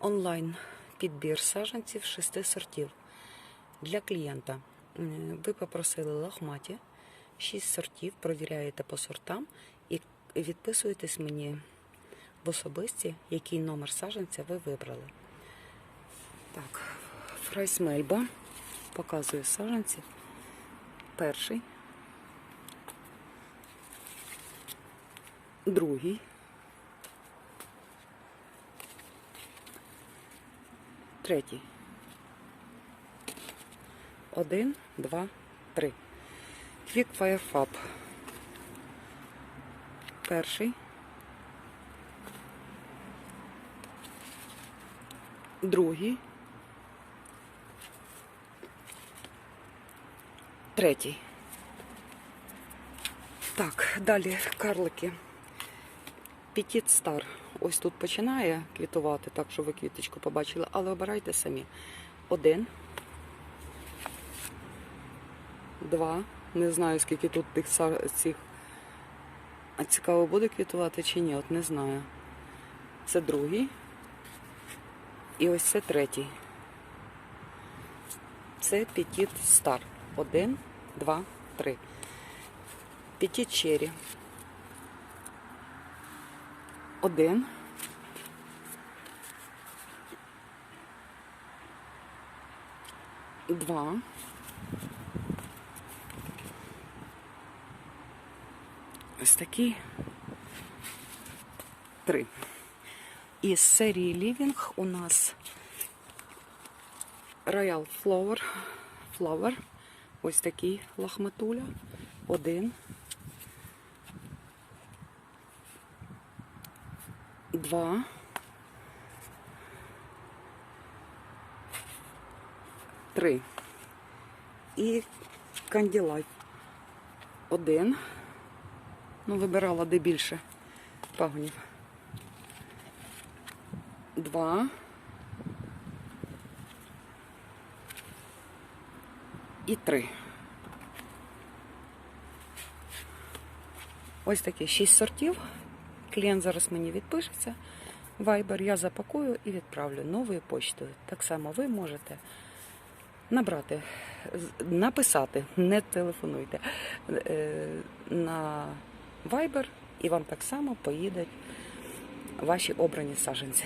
онлайн підбір саджанців шести сортів для клієнта. Ви попросили лохматі, шість сортів, провіряєте по сортам і відписуєтесь мені в особисті, який номер саджанця ви вибрали. Так, Фрайс Мельба показує саджанці. Перший. Другий. Третій. Один, два, три. Quick Fire Fab. Перший. Другий. Третій. Так, далі карлики. Петіт Стар. Ось тут починає квітувати, так що ви квіточку побачили, але обирайте самі. Один. Два. Не знаю, скільки тут тих цих. А цікаво буде квітувати чи ні, от не знаю. Це другий. І ось це третій. Це Петіт Стар. Один, два, три. Петіт Черрі. Один. Два. Ось такі. Три. Із серії Living у нас Royal Flower. Flower. Ось такий лохматуля. Один. Два. Три. І канділайт. Один. Ну, вибирала де більше пагонів. Два. І три. Ось такі шість сортів. Клієнт зараз мені відпишеться. Viber я запакую і відправлю новою почтою. Так само ви можете набрати, написати, не телефонуйте е, на Viber, і вам так само поїдуть ваші обрані саджанці.